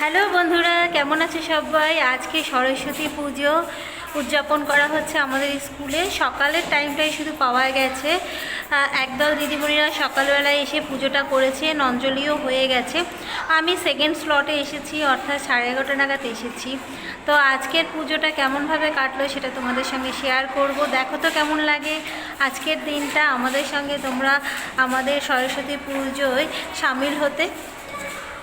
Hello বন্ধুরা, কেমন আছে সবাই? আজকে সরস্বতী পুজো উদযাপন করা হচ্ছে আমাদের স্কুলে। সকালের টাইমটাই শুধু পাওয়া গেছে। একদল দিদিমণিরা সকালবেলায় এসে পুজোটা করেছে অঞ্জলিও হয়ে গেছে। আমি সেকেন্ড স্লটে এসেছি, অর্থাৎ সাড়ে এগারোটা নাগাদ এসেছি। তো আজকের পুজোটা কেমনভাবে কাটলো সেটা তোমাদের সঙ্গে শেয়ার করব। দেখো তো কেমন লাগে। আজকের দিনটা আমাদের সঙ্গে তোমরা আমাদের সরস্বতী পুজোয় সামিল হতে।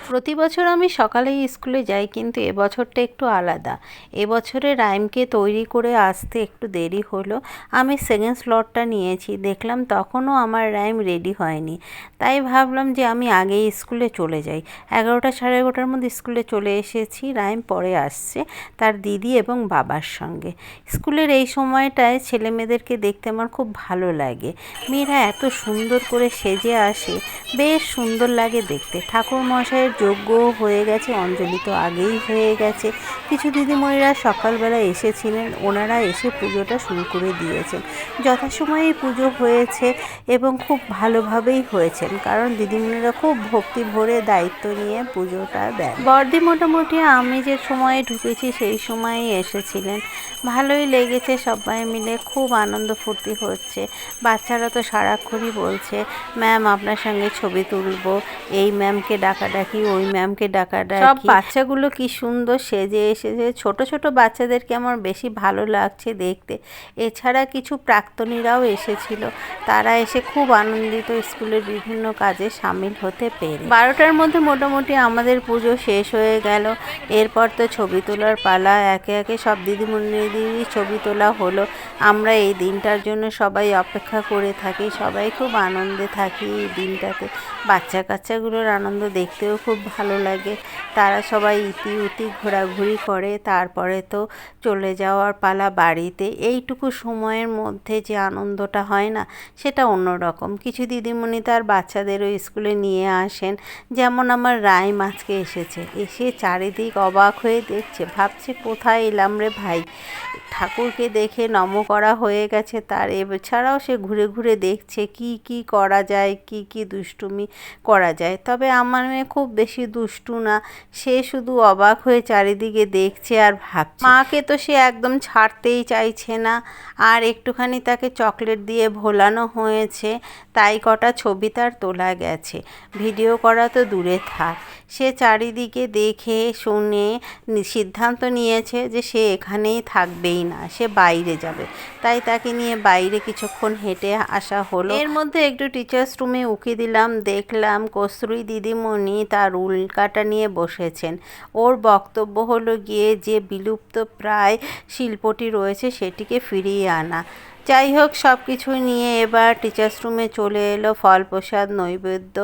প্রতি বছর আমি সকালেই স্কুলে যাই, কিন্তু এবছরটা একটু আলাদা। এবছরে রাইমকে তৈরি করে আসতে একটু দেরি হলো। আমি সেকেন্ড স্লটটা নিয়েছি। দেখলাম তখনও আমার রাইম রেডি হয়নি। তাই ভাবলাম যে আমি আগেই স্কুলে চলে যাই। এগারোটা সাড়ে এগারোটার মধ্যে স্কুলে চলে এসেছি। রাইম পরে আসছে তার দিদি এবং বাবার সঙ্গে। স্কুলের এই সময়টায় ছেলে মেয়েদেরকে দেখতে আমার খুব ভালো লাগে। মেয়েরা এত সুন্দর করে সেজে আসে। বেশ সুন্দর লাগে দেখতে। ঠাকুর মশাইয়ের যজ্ঞ হয়ে গেছে, অঞ্জলি তো আগেই হয়ে গেছে। কিছু দিদিমণিরা সকালবেলা এসেছিলেন, ওনারা এসে পুজোটা শুরু করে দিয়েছেন। যথাসময়ে পুজো হয়েছে এবং খুব ভালোভাবেই হয়েছেন, কারণ দিদিমণিরা খুব ভক্তি ভরে দায়িত্ব নিয়ে পুজোটা দেন। বর্দি মোটামুটি আমি যে সময়ে ঢুকেছি সেই সময়েই এসেছিলেন। ভালোই লেগেছে, সবাই মিলে খুব আনন্দ ফুর্তি হচ্ছে। বাচ্চারা তো সারাক্ষণই বলছে, ম্যাম, আপনার সঙ্গে ছবি তুলবো। এই ম্যামকে ডাকাডাকি ওই ম্যামকে ডাকাডাকি সব বাচ্চাগুলো কি সুন্দর সেজে এসেছে। ছোট ছোট বাচ্চাদেরকে আমার বেশি ভালো লাগছে দেখতে। এছাড়া কিছু প্রাক্তনীরাও এসেছিল। তারা এসে খুব আনন্দিত স্কুলের বিভিন্ন কাজে সামিল হতে পেরে। বারোটার মধ্যে মোটামুটি আমাদের পুজো শেষ হয়ে গেল। এরপর তো ছবি তোলার পালা একে একে সব দিদিমণিদেরই ছবি তোলা হলো। আমরা এই দিনটার জন্য সবাই অপেক্ষা করে থাকি সবাই খুব আনন্দে থাকি এই দিনটাতে। বাচ্চা কাচ্চাগুলোর আনন্দ দেখতেও খুব ভালো লাগে। তারা সবাই ইতি উতি ঘোরাঘুরি করে, তারপরে তো চলে যাওয়ার পালা বাড়িতে। এইটুকু সময়ের মধ্যে যে আনন্দটা হয় না, সেটা অন্যরকম। কিছু দিদিমণি তার বাচ্চাদেরও স্কুলে নিয়ে আসেন। যেমন আমার রাইম আজকে এসেছে। এসে চারিদিক অবাক হয়ে দেখছে, ভাবছে, কোথায় এলাম রে ভাই? ঠাকুরকে দেখে নম করা হয়ে গেছে তার। এছাড়াও সে ঘুরে ঘুরে দেখছে, কি কি করা যায়, কি কি দুষ্টুমি করা যায়। তবে আমার মেয়ে খুব বেশি দুষ্টু না, সে শুধু অবাক হয়ে চারিদিকে দেখছে আর ভাবছে। মাকে তো সে একদম ছাড়তেই চাইছে না, আর একটুখানি তাকে চকলেট দিয়ে ভোলানো হয়েছে, তাই কটা ছবি তার তোলা গেছে। ভিডিও করা তো দূরে থাক। সে চারিদিকে দেখে, শুনে সিদ্ধান্ত নিয়েছে যে সে এখানেই থাকবেই না, সে বাইরে যাবে। তাই তাকে নিয়ে বাইরে কিছুক্ষণ হেঁটে আসা হলো। এর মধ্যে একটু টিচার্স রুমে উকি দিলাম, দেখলাম কস্তুরী দিদিমণি তার উল্কাটা নিয়ে বসেছেন। ওর বক্তব্য হলো গিয়ে যে বিলুপ্ত প্রায় শিল্পটি রয়েছে সেটিকে ফিরিয়ে আনা। যাই হোক সব কিছু নিয়ে এবার টিচার্স রুমে চলে এলো, ফল প্রসাদ, নৈবেদ্য,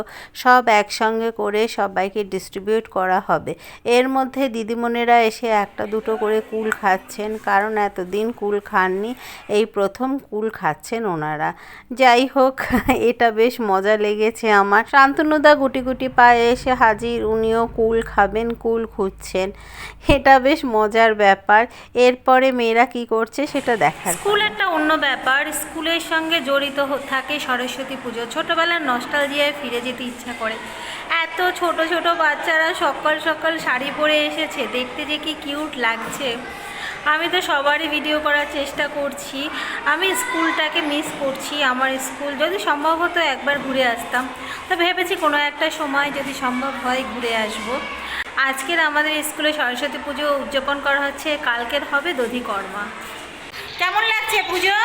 সব একসঙ্গে করে সবাইকে ডিস্ট্রিবিউট করা হবে। এর মধ্যে দিদিমণিরা এসে একটা দুটো করে কুল খাচ্ছেন, কারণ এতদিন কুল খাননি, এই প্রথম কুল খাচ্ছেন ওনারা। যাই হোক, এটা বেশ মজা লেগেছে আমার। শান্তনুদা গুটি গুটি পায়ে এসে হাজির, উনিও কুল খাবেন, কুল খুঁজছেন। এটা বেশ মজার ব্যাপার। এরপরে মেয়েরা কি করছে সেটা দেখার। স্কুল একটা অন্য ব্যাপার, স্কুলের সঙ্গে জড়িত থাকে সরস্বতী পুজো। ছোটোবেলার নস্টালজিয়ায় ফিরে যেতে ইচ্ছা করে। এত ছোট ছোট বাচ্চারা সকাল সকাল শাড়ি পরে এসেছে, দেখতে যে কি কিউট লাগছে। আমি তো সবারই ভিডিও করার চেষ্টা করছি। আমি স্কুলটাকে মিস করছি, আমার স্কুল। যদি সম্ভব হতো একবার ঘুরে আসতাম। তো ভেবেছি কোনো একটা সময় যদি সম্ভব হয় ঘুরে আসব। আজকের আমাদের স্কুলে সরস্বতী পুজো উদযাপন করা হচ্ছে, কালকের হবে দধিকর্মা। কেমন লাগছে পুজো?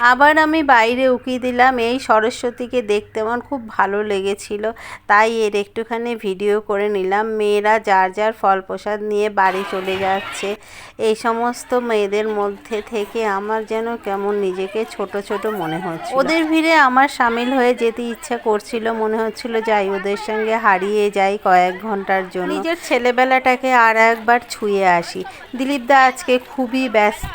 আবার আমি বাইরে উকি দিলাম। এই সরস্বতীকে দেখতে আমার খুব ভালো লেগেছিল। তাই এর একটুখানি ভিডিও করে নিলাম। মেয়েরা যার যার ফল প্রসাদ নিয়ে বাড়ি চলে যাচ্ছে। এই সমস্ত মেয়েদের মধ্যে থেকে আমার যেন কেমন নিজেকে ছোট ছোট মনে হচ্ছে ওদের ভিড়ে আমার সামিল হয়ে যেতে ইচ্ছা করছিল। মনে হচ্ছিল যাই ওদের সঙ্গে হারিয়ে যাই কয়েক ঘণ্টার জন্য। নিজের ছেলেবেলাটাকে আর একবার ছুঁয়ে আসি। দিলীপদা আজকে খুবই ব্যস্ত।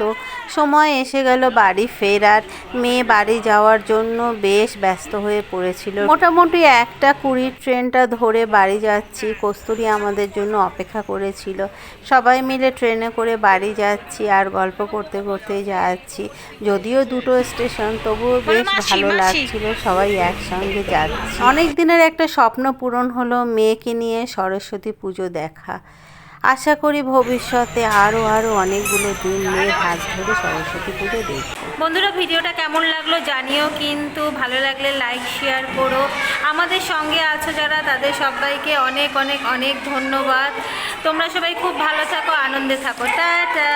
সময় এসে গেল বাড়ি ফেরার। মেয়ে বাড়ি যাওয়ার জন্য বেশ ব্যস্ত হয়ে পড়েছিল। মোটামুটি একটা কুড়ির ট্রেনটা ধরে বাড়ি যাচ্ছি। কস্তুরি আমাদের জন্য অপেক্ষা করেছিল। সবাই মিলে ট্রেনে করে বাড়ি যাচ্ছি আর গল্প করতে করতে যাচ্ছি। যদিও দুটো স্টেশন তবুও বেশ ভালো লাগছিল। সবাই একসঙ্গে যাচ্ছি। অনেক দিনের একটা স্বপ্ন পূরণ হলো মেয়েকে নিয়ে সরস্বতী পুজো দেখা। আশা করি ভবিষ্যতে আরও আরও অনেকগুলো দিন নিয়ে হাত ধরে সরস্বতী পুজো দেখব। বন্ধুরা, ভিডিওটা কেমন লাগল জানিও, কিন্তু ভালো লাগলে লাইক শেয়ার করো। আমাদের সঙ্গে আছো যারা, তাদের সবাইকে অনেক অনেক অনেক ধন্যবাদ। তোমরা সবাই খুব ভালো থাকো, আনন্দে থাকো। টাটা!